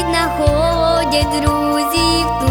Від находять друзів.